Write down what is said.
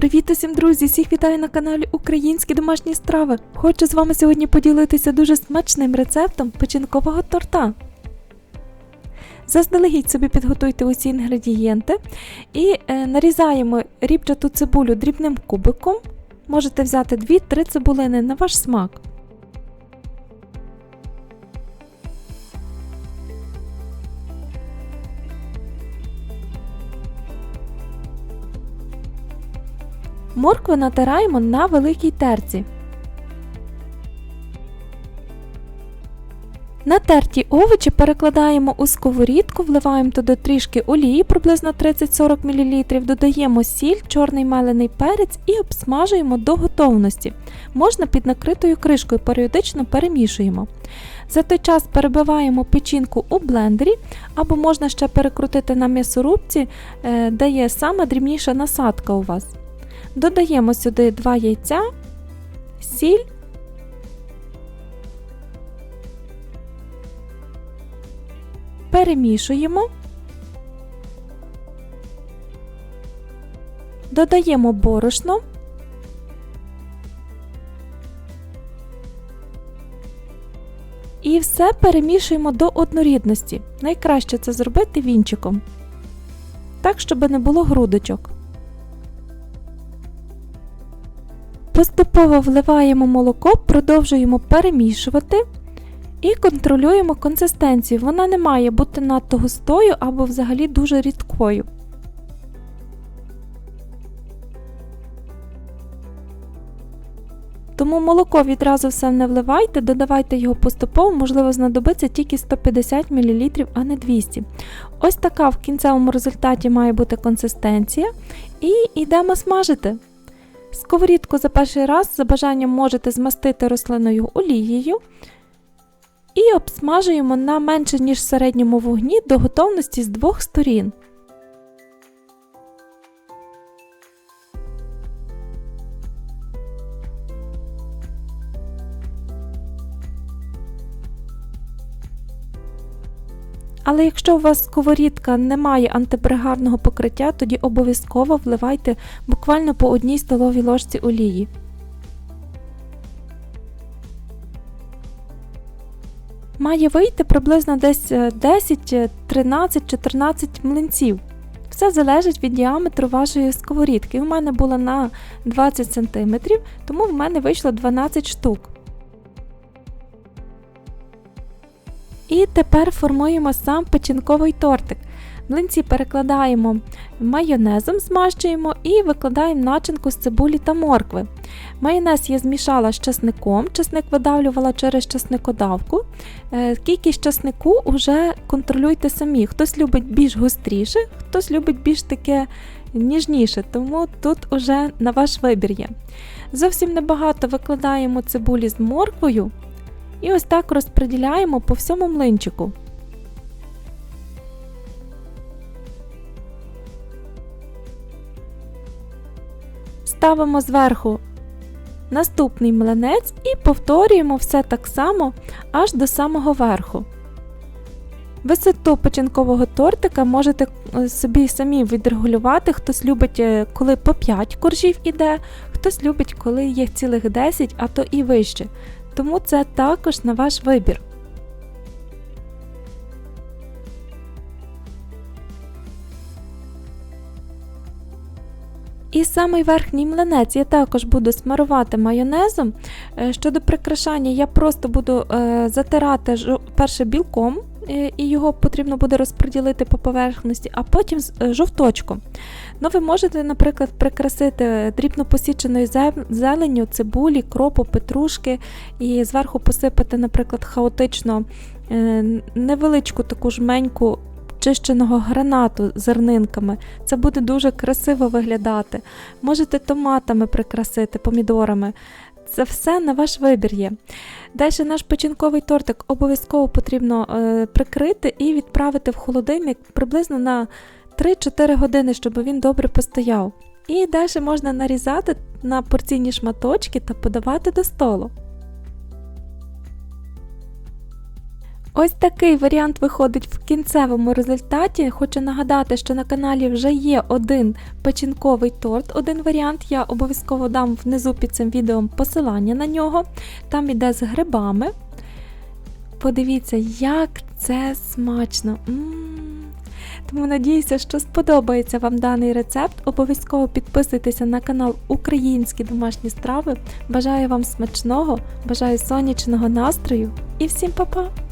Привіт усім друзі! Всіх вітаю на каналі Українські домашні страви. Хочу з вами сьогодні поділитися дуже смачним рецептом печінкового торта. Заздалегідь собі підготуйте усі інгредієнти і е, нарізаємо рібчату цибулю дрібним кубиком. Можете взяти 2-3 цибулини на ваш смак. Моркву натираємо на великій терці. Натерті овочі перекладаємо у сковорідку, вливаємо туди трішки олії, приблизно 30-40 мл, додаємо сіль, чорний мелений перець і обсмажуємо до готовності. Можна під накритою кришкою, періодично перемішуємо. За той час перебиваємо печінку у блендері, або можна ще перекрутити на м'ясорубці, е, де є сама дрібніша насадка у вас. Додаємо сюди 2 яйця, сіль, перемішуємо, додаємо борошно, і все перемішуємо до однорідності. Найкраще це зробити вінчиком, так, щоб не було грудочок. Поступово вливаємо молоко, продовжуємо перемішувати і контролюємо консистенцію. Вона не має бути надто густою або взагалі дуже рідкою. Тому молоко відразу все не вливайте, додавайте його поступово, можливо, знадобиться тільки 150 мл, а не 200 Ось така в кінцевому результаті має бути консистенція. І йдемо смажити. Сковорідку за перший раз за бажанням можете змастити рослиною олією і обсмажуємо на менше ніж середньому вогні до готовності з двох сторін. Але якщо у вас сковорідка не має антипригарного покриття, тоді обов'язково вливайте буквально по одній столовій ложці олії. Має вийти приблизно десь 10, 13, 14 млинців. Все залежить від діаметру вашої сковорідки. У мене було на 20 см, тому в мене вийшло 12 штук. І тепер формуємо сам печінковий тортик. Млинці перекладаємо майонезом, змащуємо і викладаємо начинку з цибулі та моркви. Майонез я змішала з часником, часник видавлювала через часникодавку. Е, кількість часнику вже контролюйте самі. Хтось любить більш гостріше, хтось любить більш таке ніжніше, тому тут уже на ваш вибір є. Зовсім небагато викладаємо цибулі з морквою. І ось так розподіляємо по всьому млинчику. Ставимо зверху наступний млинець і повторюємо все так само аж до самого верху. Висоту печінкового тортика можете е, собі самі відрегулювати, хтось любить, е, коли по 5 коржів іде, хтось любить, коли є цілих 10, а то і вище тому це також на ваш вибір. І самий верхній млинець я також буду смарувати майонезом. Е, щодо прикрашання, я просто буду е, затирати перше білком, і його потрібно буде розподілити по поверхності, а потім жовточком. Ну, Ви можете, наприклад, прикрасити дрібно посіченою зеленню, цибулі, кропу, петрушки і зверху посипати, наприклад, хаотично невеличку таку жменьку чищеного гранату зернинками. Це буде дуже красиво виглядати. Можете томатами прикрасити, помідорами. Це все на ваш вибір є. Далі наш печінковий тортик обов'язково потрібно е, прикрити і відправити в холодильник приблизно на 3-4 години, щоб він добре постояв. І далі можна нарізати на порційні шматочки та подавати до столу. Ось такий варіант виходить в кінцевому результаті. Хочу нагадати, що на каналі вже є один печінковий торт, один варіант. Я обов'язково дам внизу під цим відео посилання на нього. Там іде з грибами. Подивіться, як це смачно. Тому надіюся, що сподобається вам даний рецепт. Обов'язково підписуйтеся на канал Українські домашні страви. Бажаю вам смачного, бажаю сонячного настрою і всім па-па!